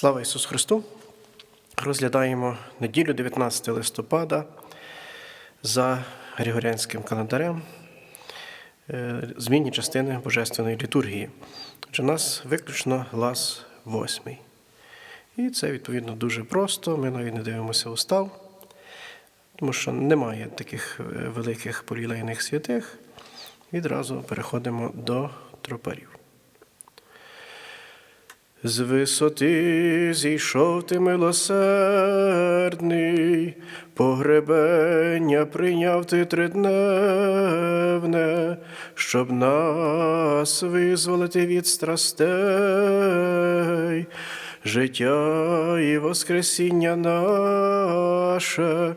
Слава Ісусу Христу! Розглядаємо неділю 19 листопада за Григоріанським календарем е, змінні частини Божественної літургії. Отже, у нас виключно глас восьмий. І це, відповідно, дуже просто. Ми навіть не дивимося устав, тому що немає таких е, великих полілейних святих. Відразу переходимо до тропарів. З висоти зійшов ти милосердний, погребення прийняв ти тридневне, щоб нас визволити від страстей, життя і воскресіння наше.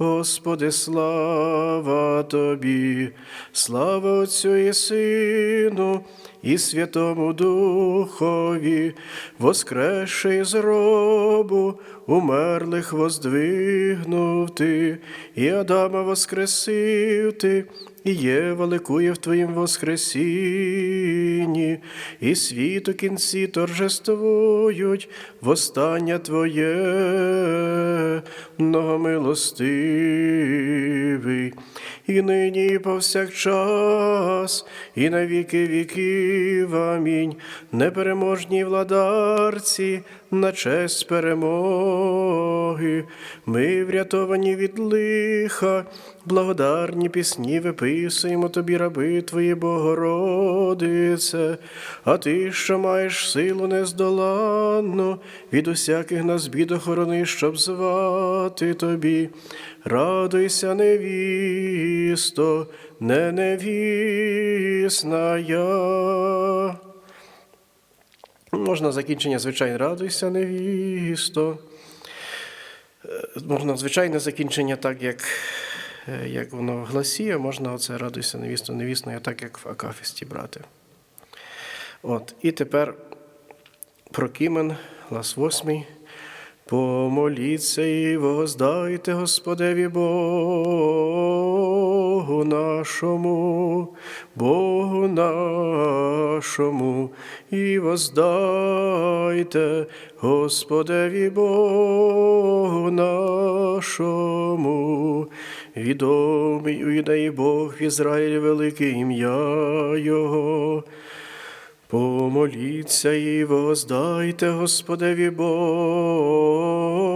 Господи, слава Тобі, слава Отцю і Сину, і Святому Духові, воскресши з робу, умерлих воздвигнув ти, і Адама воскресив ти, і Єва ликує в Твоїм воскресінні, і світ у кінці торжествують востання Твоє, многомилостивий, і нині, і повсякчас, і на віки віків. Амінь. Непереможній владарці, на честь перемоги, ми врятовані від лиха, благодарні пісні виписуємо тобі, раби Твої, Богородице, а ти, що маєш силу нездоланну, від усяких нас бід охорони, щоб звати тобі. Радуйся, невісто, не невісна я. Можна закінчення звичайне радуйся, невісто. Е, Можна звичайне закінчення, так як, е, як воно в гласі, а можна оце радуйся, невісто, невісно, я так як в Акафісті брати. От, і тепер про Кімен, глас восьмий. Помоліться і воздайте Господеві Богу нашому, Богу нашому, і воздайте Господеві Богу нашому. Відомий юдеї Бог в Ізраїлі велике ім'я Його. Помоліться і воздайте Господеві Богу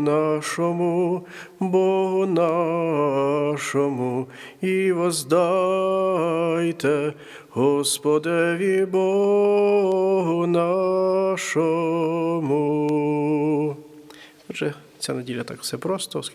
нашому, Богу нашому, і воздайте Господеві Богу нашому. Отже, ця неділя так все просто.